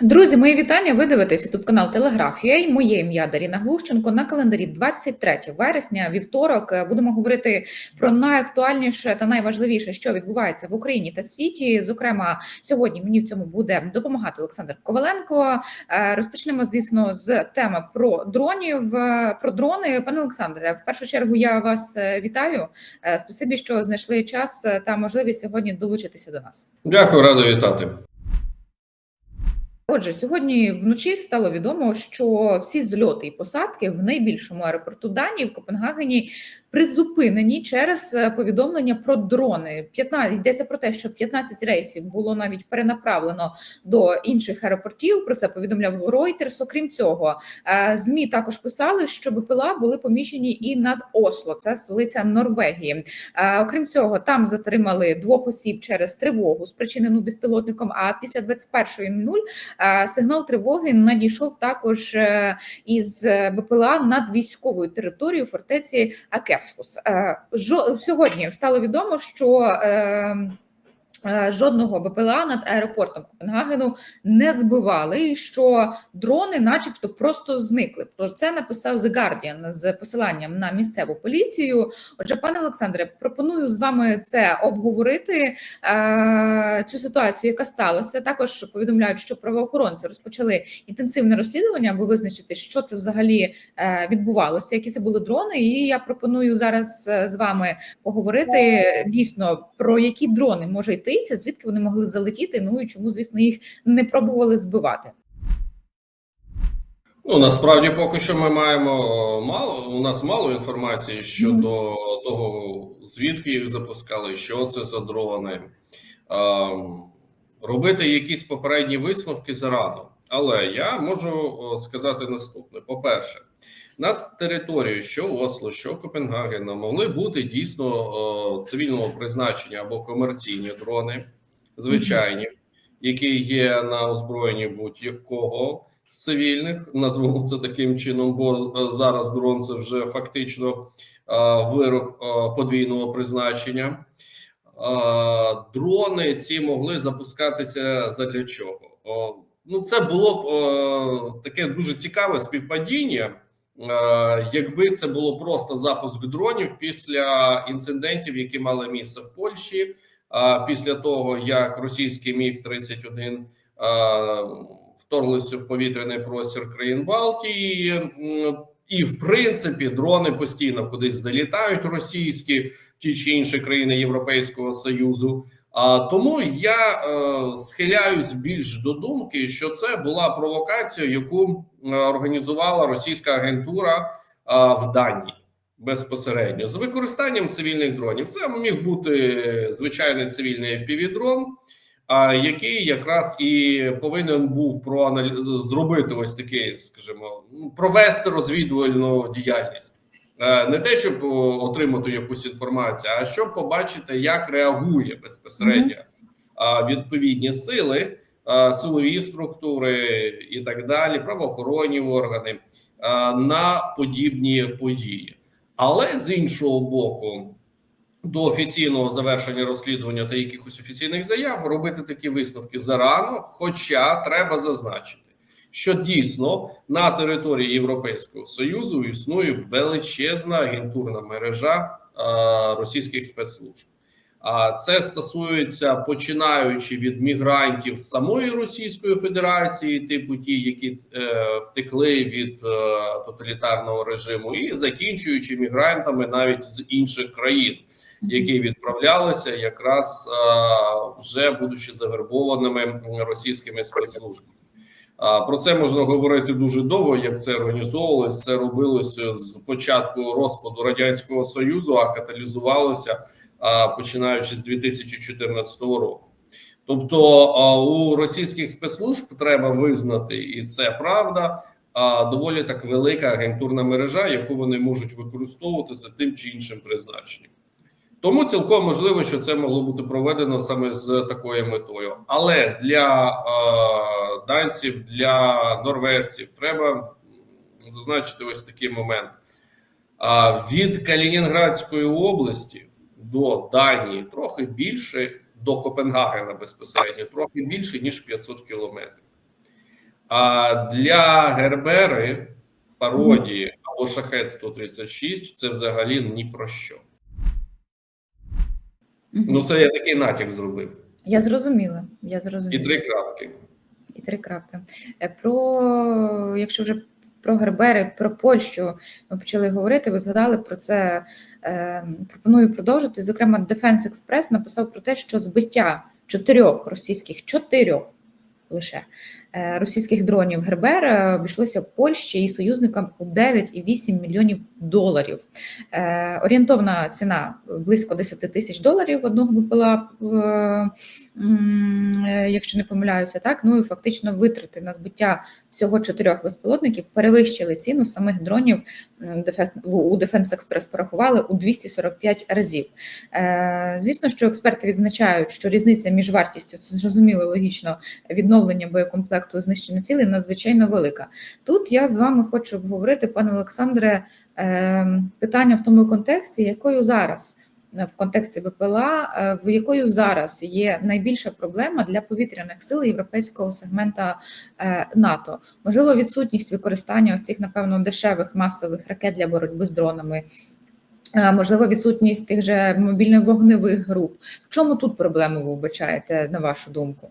Друзі, мої вітання. Ви дивитесь ютуб канал Телеграфія. І моє ім'я Даріна Глущенко. На календарі 23 вересня, вівторок. е, Будемо говорити про найактуальніше та найважливіше, що відбувається в Україні та світі. Зокрема, сьогодні мені в цьому буде допомагати Олександр Коваленко. Е, Розпочнемо, звісно, з теми про дронів. Про дрони, пане Олександре. В першу чергу я вас е, вітаю. Спасибі, що знайшли час та можливість сьогодні долучитися до нас. Дякую, радий вітати. Отже, сьогодні вночі стало відомо, що всі зльоти і посадки в найбільшому аеропорту Данії в Копенгагені призупинені через е, повідомлення про дрони. 15, йдеться про те, що 15 рейсів було навіть перенаправлено до інших аеропортів. Про це повідомляв Reuters. Окрім цього, е, змі також писали, що БПЛА були поміщені і над Осло, це столиця Норвегії. Е, Окрім цього, там затримали двох осіб через тривогу, спричинену безпілотником. А після 21.00 Е, Сигнал тривоги надійшов також із БПЛА над військовою територією фортеці Акерскус. Е, жо- Сьогодні стало відомо, що е, е, жодного БПЛА над аеропортом Копенгагену не збивали, і що дрони, начебто, просто зникли. Про це написав The Guardian з посиланням на місцеву поліцію. Отже, пане Олександре, пропоную з вами це обговорити е, цю ситуацію, яка сталася. Також повідомляють, що правоохоронці розпочали інтенсивне розслідування, аби визначити, що це взагалі е, відбувалося, які це були дрони. І я пропоную зараз е, з вами поговорити дійсно про які дрони може йтися, звідки вони могли залетіти. Ну і чому, звісно, їх не пробували збивати. Ну насправді поки що ми маємо мало. У нас мало інформації щодо того, звідки їх запускали, що це за дрони. Ем, робити якісь попередні висновки зарано. Але я можу сказати наступне: по-перше, на території що Осло, що Копенгагена могли бути дійсно цивільного призначення або комерційні дрони, звичайні, які є на озброєнні будь-якого з цивільних, назвемо це таким чином, бо е, зараз дрон це вже фактично е, вироб е, подвійного призначення. Дрони ці могли запускатися задля чого? Ну, це було б таке дуже цікаве співпадіння, якби це було просто запуск дронів після інцидентів, які мали місце в Польщі, е, після того як російський міг 31 вторглися в повітряний простір країн Балтії, і в принципі дрони постійно кудись залітають російські ті чи інші країни Європейського союзу. Тому я е, схиляюсь більш до думки, що це була провокація, яку е, організувала російська агентура е, в Данії безпосередньо з використанням цивільних дронів. Це міг бути звичайний цивільний FPV-дрон, який якраз і повинен був проаналіз... зробити ось такий, скажімо, провести розвідувальну діяльність. Е, Не те, щоб отримати якусь інформацію, а щоб побачити, як реагує безпосередньо відповідні сили, силові структури і так далі, правоохоронні органи на подібні події. Але з іншого боку, до офіційного завершення розслідування та якихось офіційних заяв робити такі висновки зарано. Хоча треба зазначити, що дійсно на території Європейського союзу існує величезна агентурна мережа е, російських спецслужб. А це стосується починаючи від мігрантів самої Російської Федерації, типу ті, які е, втекли від е, тоталітарного режиму, і закінчуючи мігрантами навіть з інших країн які відправлялися якраз а, вже будучи завербованими російськими спецслужбами. Про це можна говорити дуже довго, як це організовувалося. Це робилося з початку розпаду радянського союзу, а каталізувалося починаючи з 2014 року. Тобто у російських спецслужб треба визнати, і це правда. Доволі так велика агентурна мережа, яку вони можуть використовувати за тим чи іншим призначенням. Тому цілком можливо, що це могло бути проведено саме з такою метою. Але для е, данців, для норвежців треба зазначити ось такий момент: а від Калінінградської області до Данії трохи більше, до Копенгагена безпосередньо, трохи більше ніж 500 кілометрів. А для Гербери пародії або шахет 136 це взагалі ні про що. Ну це я такий натяк зробив. Я зрозуміла. Я І три крапки. І три крапки. Е, Про якщо вже про Гербери, про Польщу ми почали говорити. Ви згадали про це. Е, пропоную продовжити. Зокрема, Defense Express написав про те, що збиття чотирьох російських чотирьох лише російських дронів Гербер е, обійшлося Польщі і союзникам у 9,8 мільйонів доларів. Е, орієнтовна ціна близько 10 тисяч доларів одного БПЛА, е, е, якщо не помиляюся, так ну і фактично витрати на збиття всього чотирьох безпілотників перевищили ціну самих дронів. Дефенс у Defense Express порахували у 245 разів. Е, Звісно, що експерти відзначають, що різниця між вартістю це зрозуміло логічно відновлення боєкомплекту знищення цілей надзвичайно велика. Тут я з вами хочу обговорити, пане Олександре, е, питання в тому контексті, якою зараз е, в контексті ВПЛА, е, в якою зараз є найбільша проблема для повітряних сил європейського сегмента НАТО. Можливо, відсутність використання ось цих, напевно, дешевих масових ракет для боротьби з дронами. Можливо, відсутність тих же мобільних вогневих груп. В чому тут проблему ви вбачаєте, на вашу думку?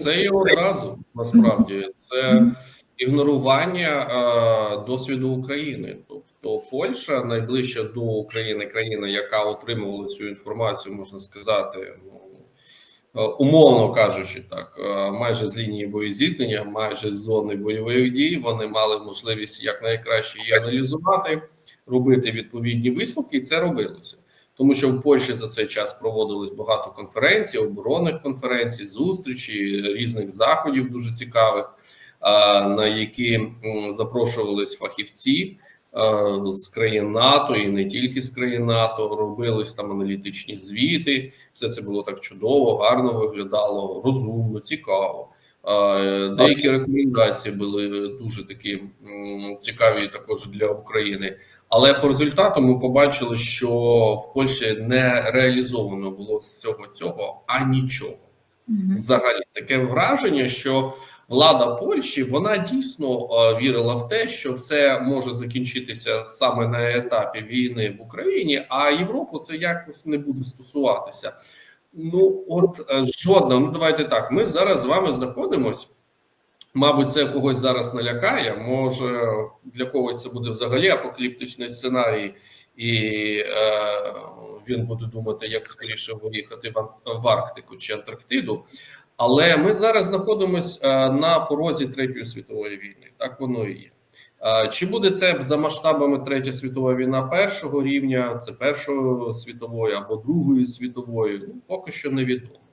Це і одразу насправді це ігнорування е, досвіду України. Тобто Польща найближча до України країна, яка отримувала цю інформацію, можна сказати, ну е, умовно кажучи, так, е, майже з лінії боєзіткнення, майже з зони бойових дій. Вони мали можливість якнайкраще її аналізувати, робити відповідні висновки, і це робилося. Тому що в Польщі за цей час проводилось багато конференцій, оборонних конференцій, зустрічі, різних заходів дуже цікавих, на які запрошувались фахівці з країн НАТО і не тільки з країн НАТО. Робились там аналітичні звіти. Все це було так чудово, гарно виглядало, розумно, цікаво. Деякі рекомендації були дуже такі цікаві також для України. Але по результату ми побачили, що в Польщі не реалізовано було з цього цього а нічого. Мгм. Взагалі таке враження, що влада Польщі вона дійсно е, вірила в те, що все може закінчитися саме на етапі війни в Україні, а Європу це якось не буде стосуватися. Ну от е, жодна. Ну давайте так. Ми зараз з вами знаходимось. Мабуть, це когось зараз налякає. Може, для когось це буде взагалі апокаліптичний сценарій, і е, він буде думати, як скоріше виїхати в, Арктику чи Антарктиду. Але ми зараз знаходимося е, на порозі Третьої світової війни. Так воно і є. Е, Чи буде це за масштабами Третя світова війна першого рівня, це Першої світової або Другої світової? Ну поки що невідомо.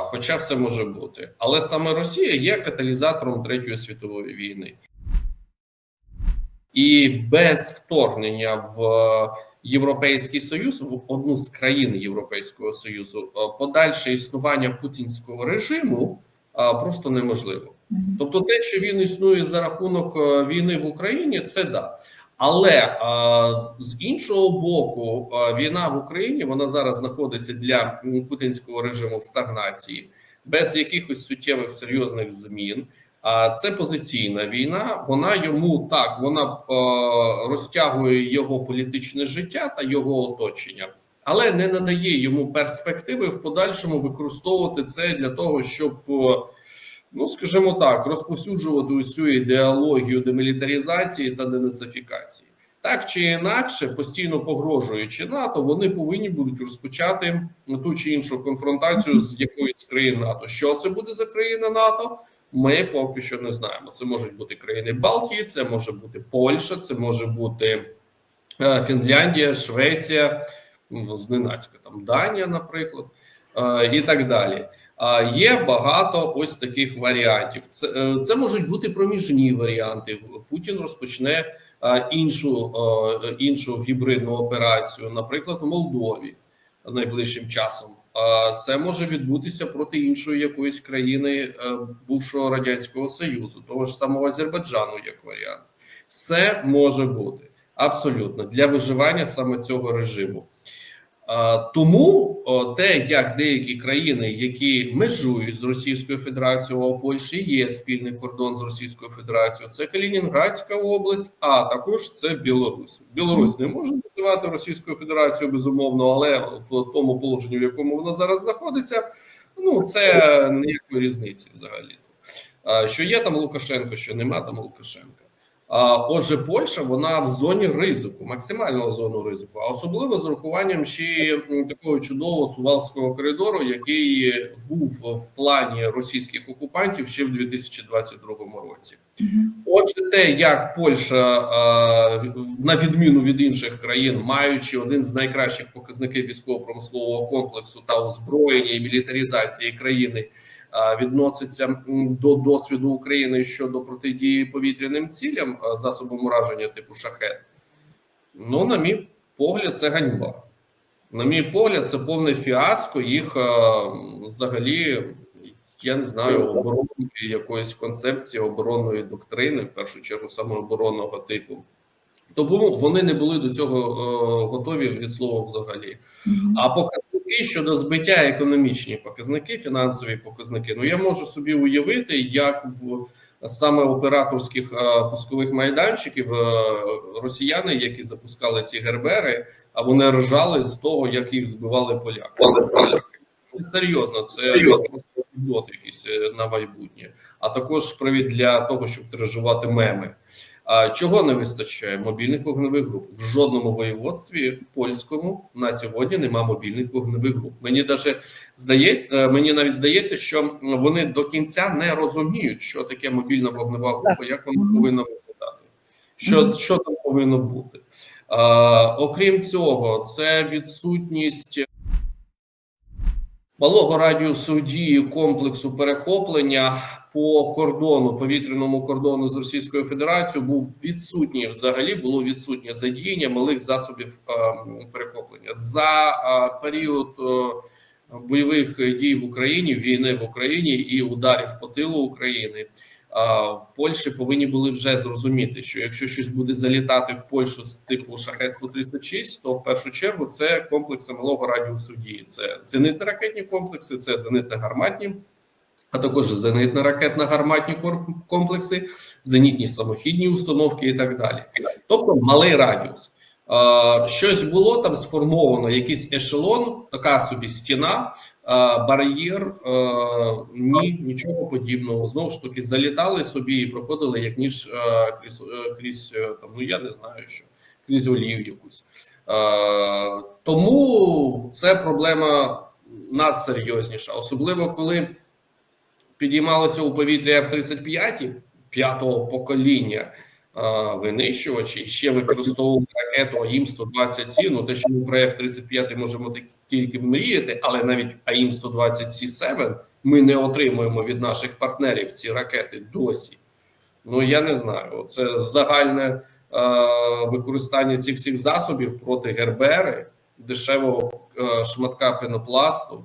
Хоча все може бути, але саме Росія є каталізатором Третьої світової війни, і без вторгнення в Європейський Союз, в одну з країн Європейського Союзу, подальше існування путінського режиму просто неможливо. Тобто, те, що він існує за рахунок війни в Україні, це да. Але з іншого боку, війна в Україні вона зараз знаходиться для путінського режиму в стагнації, без якихось суттєвих серйозних змін. А це позиційна війна. Вона йому так вона е, розтягує його політичне життя та його оточення, але не надає йому перспективи в подальшому використовувати це для того, щоб. Ну скажімо так, розповсюджувати усю ідеологію демілітаризації та денацифікації. Так чи інакше, постійно погрожуючи НАТО, вони повинні будуть розпочати ту чи іншу конфронтацію з якоюсь країн НАТО. Що це буде за країна НАТО? Ми поки що не знаємо. Це можуть бути країни Балтії, це може бути Польща, це може бути е, Фінляндія, Швеція, зненацька там Данія, наприклад, е, і так далі. А є багато ось таких варіантів. Це, е, це можуть бути проміжні варіанти. Путін розпочне іншу, іншу гібридну операцію, наприклад, в Молдові найближчим часом. А це може відбутися проти іншої якоїсь країни е, бувшого радянського союзу, того ж самого Азербайджану, як варіант. Все може бути абсолютно для виживання саме цього режиму. Тому те, як деякі країни, які межують з Російською Федерацією, а у Польщі є спільний кордон з Російською Федерацією, це Калінінградська область, а також це Білорусь. Білорусь не може називати Російською Федерацією безумовно, але в тому положенні, в якому вона зараз знаходиться, ну це ніякої різниці взагалі. Що є там Лукашенко, що нема там Лукашенка. Отже, Польща вона в зоні ризику, максимального зону ризику, а особливо з урахуванням ще такого чудового сувалського коридору, який був в плані російських окупантів ще в 2022 році. Отже, те, як Польща, на відміну від інших країн, маючи один з найкращих показників військово-промислового комплексу та озброєння і мілітаризації країни, відноситься до досвіду України щодо протидії повітряним цілям е, засобам ураження типу шахет. Ну, на мій погляд, це ганьба. На мій погляд, це повне фіаско їх е, взагалі. Я не знаю оборонної якоїсь концепції оборонної доктрини, в першу чергу саме оборонного типу. Тому вони не були до цього е, готові від слова взагалі. А показники щодо збиття економічні показники, фінансові показники. Ну я можу собі уявити, як в саме операторських е, пускових майданчиків е, росіяни, які запускали ці гербери, а вони ржали з того, як їх збивали поляки. Серйозно, це анекдот якийсь е, на майбутнє, а також привід для того, щоб тиражувати меми. А чого не вистачає? Мобільних вогневих груп в жодному воєводстві польському на сьогодні нема мобільних вогневих груп. Мені даже здає, е, мені навіть здається, що вони до кінця не розуміють, що таке мобільна вогнева група, як вона повинна виглядати, що, що там повинно бути. А, окрім цього, це відсутність малого радіусу дії комплексу перехоплення по кордону, повітряному кордону з Російською Федерацією був відсутній. Взагалі було відсутнє задіяння малих засобів е, перехоплення за е, період е, бойових дій в Україні, війни в Україні і ударів по тилу України. В Польщі повинні були вже зрозуміти, що якщо щось буде залітати в Польщу з типу шахет 136 то в першу чергу це комплекси малого радіусу дії. Це зенитно-ракетні комплекси, це зенитно-гарматні, а також зенитно-ракетно-гарматні кор- комплекси, зенітні самохідні установки і так далі. Тобто малий радіус. Щось було там сформовано, якийсь ешелон, така собі стіна, бар'єр. е, Ні, нічого подібного. Знову ж таки, залітали собі і проходили як ніж е, крізь, е, крізь е, там, ну я не знаю, що крізь олію якусь. Е, Тому це проблема надсерйозніша, особливо коли підіймалися у повітря F-35 п'ятого покоління винищувачі, ще використовували ракету АІМ-120С. Ну те, що ми про F-35 можемо тільки мріяти, але навіть АІМ-120С7 ми не отримуємо від наших партнерів ці ракети досі. Ну я не знаю. Це загальне е, використання цих всіх засобів проти Гербери, дешевого е, шматка пенопласту.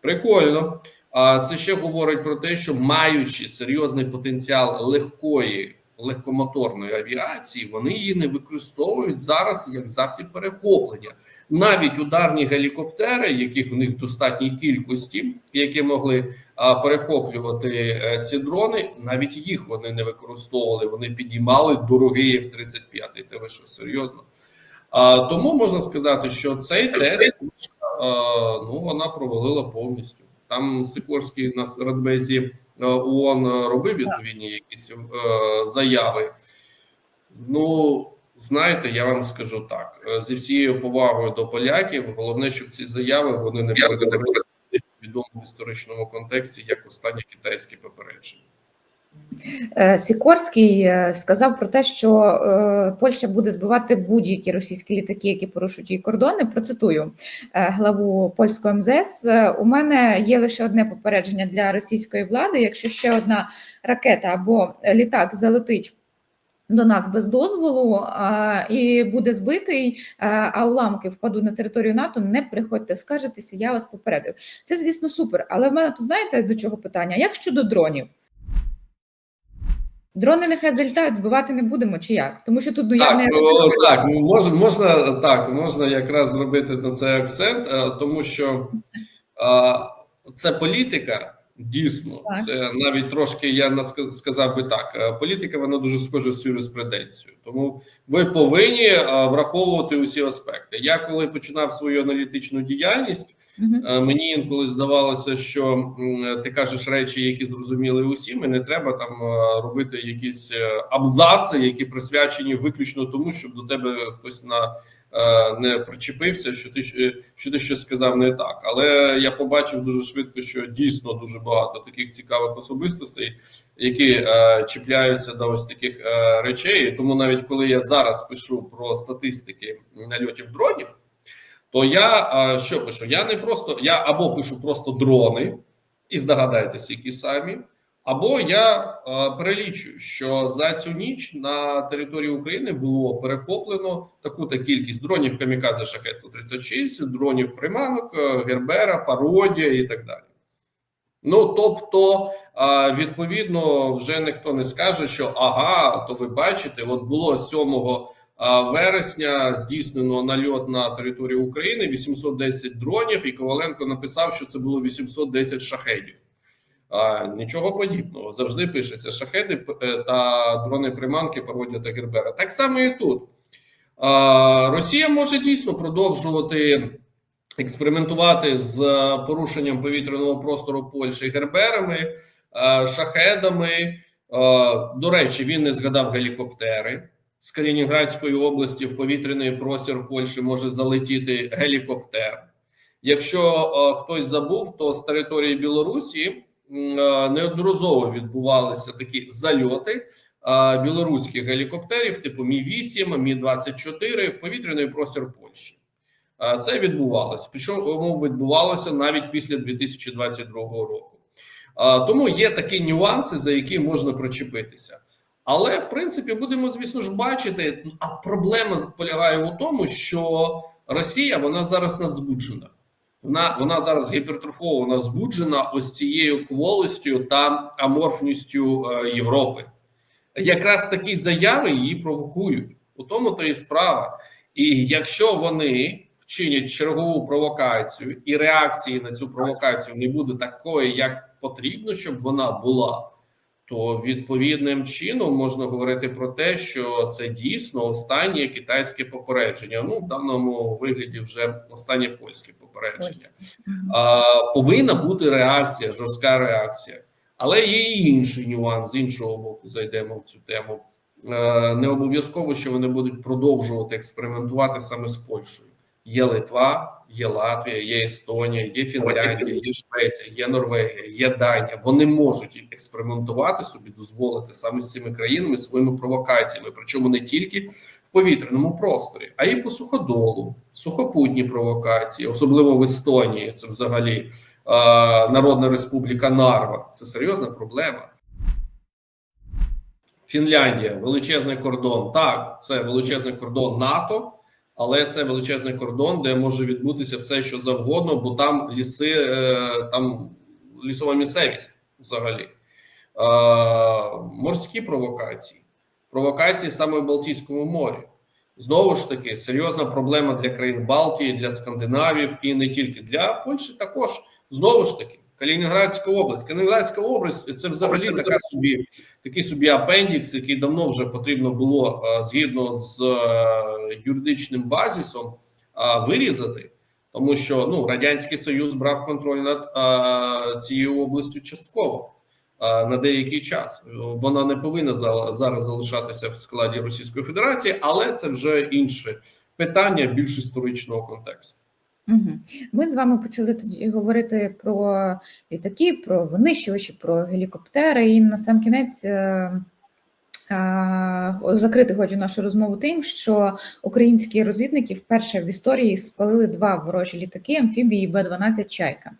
Прикольно. А це ще говорить про те, що маючи серйозний потенціал легкої легкомоторної авіації, вони її не використовують зараз як засіб перехоплення. Навіть ударні гелікоптери, яких в них достатній кількості, які могли а, перехоплювати е, ці дрони, навіть їх вони не використовували. Вони підіймали дорогий F-35. Те ви що серйозно? А, тому можна сказати, що цей тест а, ну вона провалила повністю. Там Сикорський на Радбезі е, ООН робив відповідні якісь е, заяви. Ну, знаєте, я вам скажу так: е, зі всією повагою до поляків, головне, щоб ці заяви вони не передали в в історичному контексті як останнє китайське попередження. Е, Сікорський е, сказав про те, що е, Польща буде збивати будь-які російські літаки, які порушують її кордони. Процитую главу польського МЗС. У мене є лише одне попередження для російської влади. Якщо ще одна ракета або літак залетить. До нас без дозволу а, і буде збитий, а, а уламки впадуть на територію НАТО. Не приходьте, скажетеся, я вас попередив. Це звісно супер. Але в мене тут знаєте до чого питання? Як щодо дронів? Дрони нехай залітають, збивати не будемо, чи як? Тому що тут ну, я Так, не о, так, ну, можна, можна так, можна якраз зробити на це акцент, е, тому що це політика. Дійсно, Так. це навіть трошки я сказав би так. е, Політика вона дуже схожа з юриспруденцією. Тому ви повинні враховувати усі аспекти. Я коли починав свою аналітичну діяльність, Е, Мені інколи здавалося, що ти кажеш речі, які зрозуміли усім, і не треба там е, робити якісь е, абзаци, які присвячені виключно тому, щоб до тебе хтось на е, не причепився, що ти що ти щось сказав не так. Але я побачив дуже швидко, що дійсно дуже багато таких цікавих особистостей, які е, чіпляються до ось таких е, речей. Тому навіть коли я зараз пишу про статистики нальотів дронів. То я що пишу? Я не просто я або пишу просто дрони, і здогадайтеся, які самі, або я перелічую, що за цю ніч на території України було перехоплено таку-то кількість дронів камікадзе шахет 136 дронів приманок, е, гербера, пародія і так далі. Ну тобто, відповідно, вже ніхто не скаже, що ага, то ви бачите, от було 7 а, вересня здійснено нальот на територію України 810 дронів, і Коваленко написав, що це було 810 шахедів. А, нічого подібного. Завжди пишеться шахеди е, та дрони приманки, пародія та гербера. Так само і тут. А, Росія може дійсно продовжувати експериментувати з порушенням повітряного простору Польщі герберами, е, шахедами. Е, До речі, він не згадав гелікоптери. З Калінінградської області в повітряний простір Польщі може залетіти гелікоптер. Якщо е, хтось забув, то з території Білорусі е, неодноразово відбувалися такі зальоти е, білоруських гелікоптерів, типу Мі 8 Мі 24 в повітряний простір Польщі. Е, Це відбувалося. Причому відбувалося навіть після 2022 року. Е, Тому є такі нюанси, за які можна причепитися. Але в принципі будемо, звісно ж, бачити. А проблема полягає у тому, що Росія вона зараз надзбуджена. Вона вона зараз гіпертрофована, збуджена ось цією кволостю та аморфністю е, Європи. Якраз такі заяви її провокують. У тому то і справа. І якщо вони вчинять чергову провокацію, і реакції на цю провокацію не буде такої, як потрібно, щоб вона була, то відповідним чином можна говорити про те, що це дійсно останнє китайське попередження. Ну, в даному вигляді вже останнє польське попередження. А, повинна бути реакція, жорстка реакція. Але є і інший нюанс з іншого боку. Зайдемо в цю тему. Е, не обов'язково, що вони будуть продовжувати експериментувати саме з Польщею. Є Литва, є Латвія, є Естонія, є Фінляндія, є Швеція, є Норвегія, є Данія. Вони можуть експериментувати собі, дозволити саме з цими країнами своїми провокаціями, причому не тільки в повітряному просторі, а й по суходолу, сухопутні провокації, особливо в Естонії. Це взагалі е, Народна Республіка Нарва. Це серйозна проблема. Фінляндія величезний кордон. Так, це величезний кордон НАТО, але це величезний кордон, де може відбутися все, що завгодно, бо там ліси, е, там лісова місцевість взагалі. Морські провокації, провокації саме в Балтійському морі. Знову ж таки, серйозна проблема для країн Балтії, для Скандинавів і не тільки для Польщі. Також знову ж таки, Калінінградська область. Калінінградська область це взагалі така собі такий собі апендікс, який давно вже потрібно було е, згідно з е, юридичним базісом е, вирізати, тому що ну радянський союз брав контроль над цією областю частково на деякий час. Вона не повинна за- зараз залишатися в складі Російської Федерації, але це вже інше питання більш історичного контексту. Мгм. Ми з вами почали тоді говорити про літаки, про винищувачі, про гелікоптери. І на сам кінець Е, Закрити хочу нашу розмову тим, що українські розвідники вперше в історії спалили два ворожі літаки амфібії Б-12 Чайка.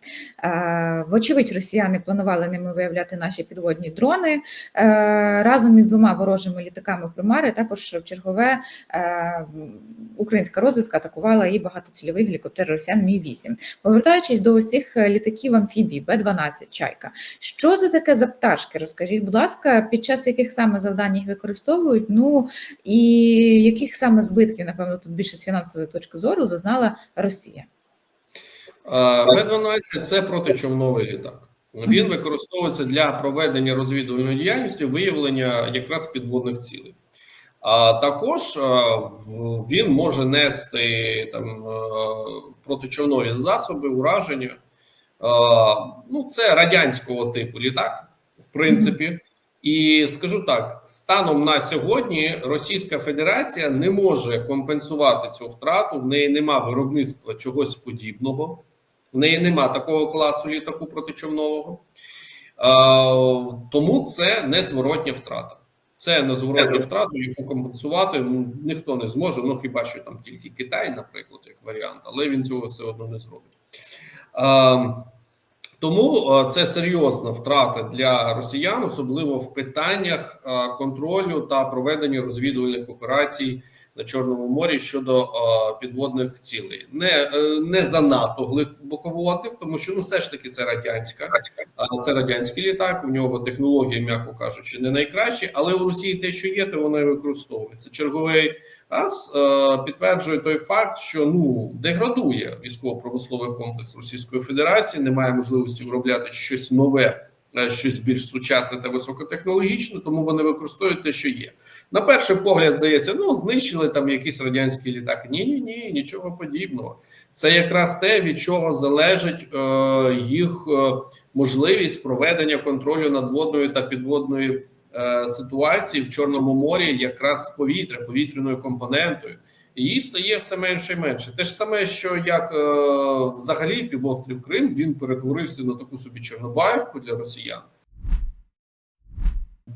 Е, Вочевидь, росіяни планували ними виявляти наші підводні дрони Е, разом із двома ворожими літаками примари. Також в чергове е, українська розвідка атакувала і багатоцільовий гелікоптер Росіян Мі 8 Повертаючись до ось цих літаків амфібій Б-12 Чайка. Що це таке за пташки? Розкажіть, будь ласка, під час яких саме завдань їх використовують? Ну і яких саме збитків, напевно, тут більше з фінансової точки зору зазнала Росія? Б-12 – це протичовновий літак. Він використовується для проведення розвідувальної діяльності, виявлення якраз підводних цілей. А також він може нести там протичовнові засоби, ураження. Ну, це радянського типу літак, в принципі. І скажу так: станом на сьогодні Російська Федерація не може компенсувати цю втрату. В неї нема виробництва чогось подібного. В неї нема такого класу літаку протичовнового, тому це незворотня втрата. Це незворотня втрата, яку компенсувати ну, ніхто не зможе. Ну хіба що там тільки Китай, наприклад, як варіант, але він цього все одно не зробить. Тому е, це серйозна втрата для росіян, особливо в питаннях е, контролю та проведення розвідувальних операцій на Чорному морі щодо е, підводних цілей. Не, не занадто глибоководних, тому що ну все ж таки це радянська, це радянський літак. У нього технології, м'яко кажучи, не найкращі, але у Росії те, що є, то воно і використовується. Черговий раз е, підтверджує той факт, що ну деградує військово-промисловий комплекс Російської Федерації, немає можливості виробляти щось нове, е, щось більш сучасне та високотехнологічне, тому вони використовують те, що є. На перший погляд здається, ну знищили там якийсь радянський літак. Ні, ні, ні, нічого подібного. Це якраз те, від чого залежить е, їх е, можливість проведення контролю над водною та підводною е, ситуації в Чорному морі, якраз повітря, повітряною компонентою. І її стає все менше і менше. Те ж саме, що як е, взагалі півострів Крим він перетворився на таку собі Чорнобаївку для росіян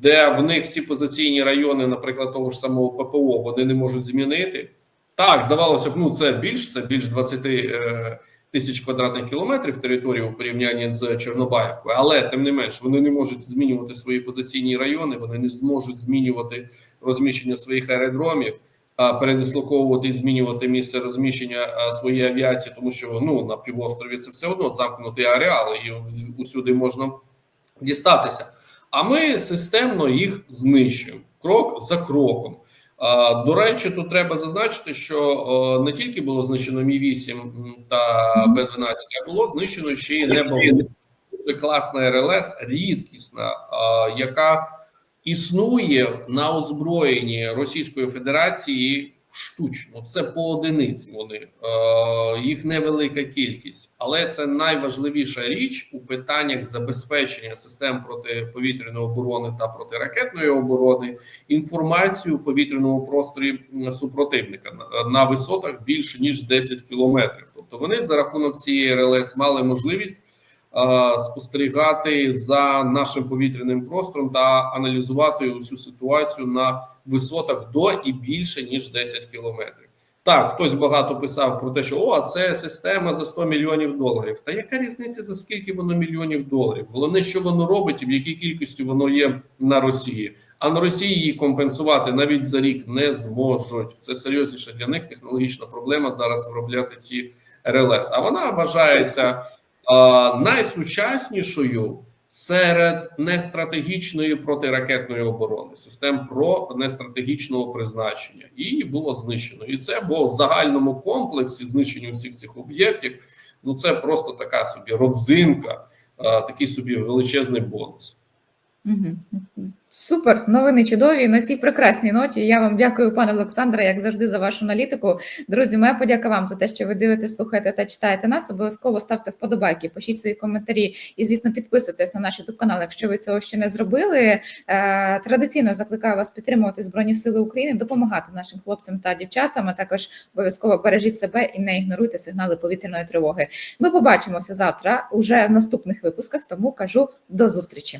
де в них всі позиційні райони, наприклад, того ж самого ППО, вони не можуть змінити. Так, здавалося б, ну це більш це більш 20 е, тисяч квадратних кілометрів території у порівнянні з Чорнобаївкою, але тим не менш вони не можуть змінювати свої позиційні райони, вони не зможуть змінювати розміщення своїх аеродромів, передислоковувати і змінювати місце розміщення своєї авіації, тому що ну на півострові це все одно замкнутий ареал, і усюди можна дістатися. А ми системно їх знищуємо крок за кроком. До речі, тут треба зазначити, що не тільки було знищено Мі 8 та Б-12, а було знищено ще й небо. Дуже класна РЛС, рідкісна, яка існує на озброєнні Російської Федерації штучно. Це по одиниці. Вони е, їх невелика кількість, але це найважливіша річ у питаннях забезпечення систем протиповітряної оборони та протиракетної оборони інформацію у повітряному просторі супротивника на, висотах більше ніж 10 кілометрів. Тобто вони за рахунок цієї РЛС мали можливість. Спостерігати за нашим повітряним простором та аналізувати усю ситуацію на висотах до і більше ніж 10 кілометрів. Так, хтось багато писав про те, що о, це система за 100 мільйонів доларів. Та яка різниця за скільки воно мільйонів доларів? Головне, що воно робить і в якій кількості воно є на Росії. А на Росії її компенсувати навіть за рік не зможуть. Це серйозніша для них технологічна проблема зараз виробляти ці РЛС. А вона вважається а, найсучаснішою серед нестратегічної протиракетної оборони, систем про нестратегічного призначення, і було знищено. І це бо в загальному комплексі знищення всіх цих об'єктів. Ну це просто така собі родзинка, такий собі величезний бонус. Супер, новини чудові на цій прекрасній ноті. Я вам дякую, пане Олександре, як завжди, за вашу аналітику. Друзі, моя подяка вам за те, що ви дивитесь, слухаєте та читаєте нас. Обов'язково ставте вподобайки, пишіть свої коментарі і, звісно, підписуйтесь на наш youtube канал, якщо ви цього ще не зробили. Е, Традиційно закликаю вас підтримувати Збройні Сили України, допомагати нашим хлопцям та дівчатам. а Також обов'язково бережіть себе і не ігноруйте сигнали повітряної тривоги. Ми побачимося завтра уже в наступних випусках. Тому кажу до зустрічі.